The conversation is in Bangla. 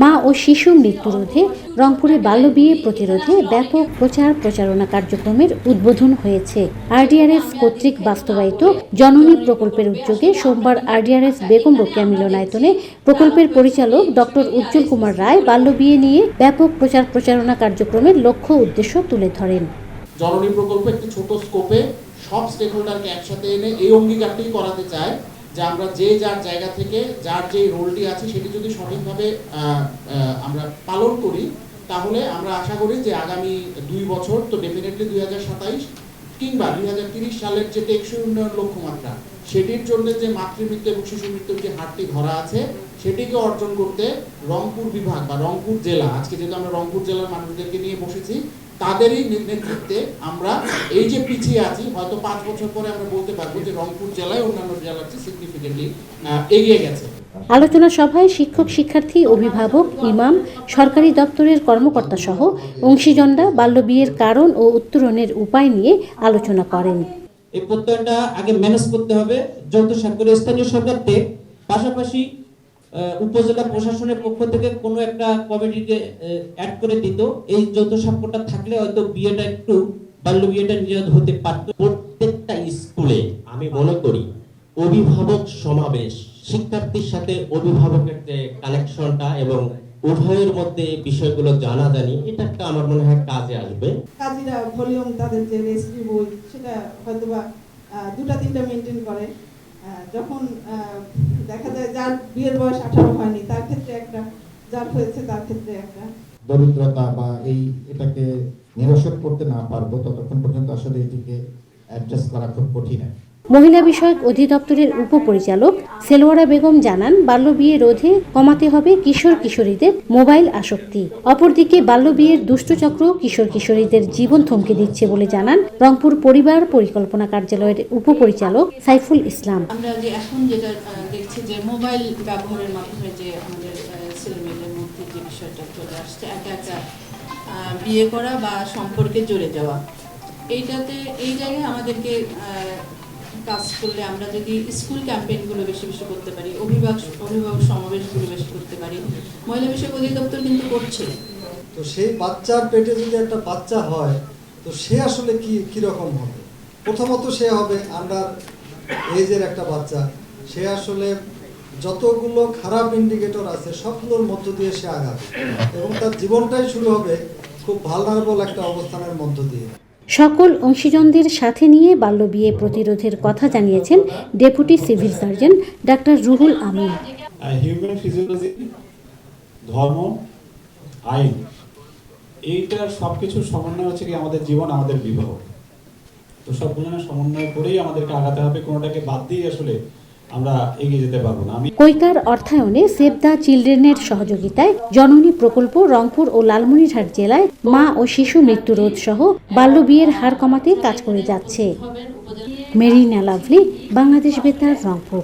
মা ও শিশু মৃত্যুরোধে রংপুরে বাল্যবিয়ে প্রতিরোধে ব্যাপক প্রচার প্রচারণা কার্যক্রমের উদ্বোধন হয়েছে। আরডিআরএস কর্তৃক বাস্তবায়িত জননী প্রকল্পের উদ্যোগে সোমবার আরডিআরএস বেগম রোকেয়া মিলনায়তনে প্রকল্পের পরিচালক ডক্টর উজ্জ্বল কুমার রায় বাল্যবিয়ে নিয়ে ব্যাপক প্রচার প্রচারণা কার্যক্রমের লক্ষ্য উদ্দেশ্য তুলে ধরেন। জননী প্রকল্প একটি ছোট স্কোপে সব স্টেক হোল্ডারকে একসাথে এনে এই অঙ্গীকারটি করাতে চায়। যে আমরা যে যার জায়গা থেকে, যার যে রোলটি আছে সেটি যদি সঠিকভাবে আমরা পালন করি, তাহলে আমরা আশা করি যে আগামী দুই বছর তো ডেফিনেটলি দুই হাজার সাতাইশ কিংবা দুই হাজার তিরিশ সালের যে টেকসই উন্নয়ন লক্ষ্যমাত্রা, সেটির জন্য যে মাতৃমৃত্যু এবং শিশু মৃত্যুর যে হারটি ধরা আছে, সেটিকে অর্জন করতে রংপুর বিভাগ বা রংপুর জেলা, আজকে যেহেতু আমরা রংপুর জেলার মানুষদেরকে নিয়ে বসেছি তাদেরই নেতৃত্বে আমরা এই যে পিছিয়ে আছি হয়তো পাঁচ বছর পরে আমরা বলতে পারব যে রংপুর জেলায় অন্যান্য জেলার চেয়ে সিগনিফিকেন্টলি এগিয়ে গেছে। আলোচনা সভায় শিক্ষক শিক্ষার্থী অভিভাবক ইমাম সরকারি দপ্তরের কর্মকর্তা সহ অংশীজনরা বাল্যবিয়ের কারণ ও উত্তরণের উপায় নিয়ে আলোচনা করেন। এই প্রত্যয়নটা আগে ম্যানেজ করতে হবে যৌথ স্বাক্ষর স্থানীয় সরকারকে। পাশাপাশি উপজেলা প্রশাসনের পক্ষ থেকে কোনো একটা কমিটিকে অ্যাড করে দিত। এই যৌথ স্বাক্ষরটা থাকলে হয়তো বিয়েটা একটু বাল্য বিয়েটা নিরাপদ হতে পারত। প্রত্যেকটা স্কুলে আমি মনে করি অভিভাবক সমাবেশ, শিক্ষার্থীর সাথে অভিভাবকের যে কানেকশনটা এবং উভয়ের মধ্যে বিষয়গুলো জানা জানি এটা একটা আমার মনে হয় কাজে আসবে। কাজীরা ভলিউম তাদের যে রেসিপি বই সেটা হয়তোবা দুটা তিনটা মেনটেন করে। যখন দেখা যায় যার বিয়ের বয়স আঠারো হয়নি, তার ক্ষেত্রে একটা যার হয়েছে, তার ক্ষেত্রে একটা। দরিদ্রতা বা এই এটাকে নিরসন করতে না পারব, ততক্ষণ পর্যন্ত আসলে এটিকে অ্যাডজাস্ট করা খুব কঠিন মহিলা বিষয়ক অধিদপ্তরের উপপরিচালক সেলোয়ারা বেগম জানান বাল্যবিয়ে রোধে কমাতে হবে কিশোর কিশোরীদের মোবাইল আসক্তি। অপরদিকে বাল্যবিয়ের দুষ্টচক্র কিশোর কিশোরীদের জীবন থমকে দিচ্ছে বলে জানান রংপুর পরিবার পরিকল্পনা কার্যালয়ের উপপরিচালক সাইফুল ইসলাম। আমরা যে এখন যেটা দেখছি যে মোবাইল ব্যবহারের মাধ্যমে যে আমাদের ছেলেমেয়েদের মধ্যে যে বিষয়টা চলে আসছে, একা একা বিয়ে করা বা সম্পর্কে জড়ে যাওয়া, এইটাতে, এই জায়গায় আমাদেরকে কাজ করলে আমরা যদি স্কুল ক্যাম্পেইনগুলো বেশি বেশি করতে পারি, অভিভাবক অভিভাবক সমাবেশগুলো বেশি করতে পারি, মহিলা বিষয়ক অধিদপ্তর কিন্তু করছে। তো সেই বাচ্চার পেটে যদি একটা বাচ্চা হয়, তো সে আসলে কি কীরকম হবে? প্রথমত সে হবে আন্ডার এজের একটা বাচ্চা। সে আসলে যতগুলো খারাপ ইন্ডিকেটর আছে, সবগুলোর মধ্য দিয়ে সে আগাবে। এবং তার জীবনটাই শুরু হবে খুব ভালনারেবল একটা অবস্থানের মধ্য দিয়ে। সকল অংশীজনদের সাথে নিয়ে বাল্যবিয়ে প্রতিরোধের কথা জানিয়েছেন deputy civil surgeon doctor Ruhul Amin. ধর্ম, আইন, এইটার সব কিছুর সমন্বয় হচ্ছে কি আমাদের জীবন, আমাদের বিবাহ। তো সবগুলো সমন্বয় করেই আমাদেরকে আগাতে হবে, কোনোটাকে বাদ দিয়ে আসলে কৈকার অর্থায়নে সেভ দ্য চিলড্রেনের সহযোগিতায় জননী প্রকল্প রংপুর ও লালমনিরহাট জেলায় মা ও শিশু মৃত্যু রোধ সহ বাল্য বিয়ের হার কমাতে কাজ করে যাচ্ছে। মেরিনা লাভলি, বাংলাদেশ বেতার, রংপুর।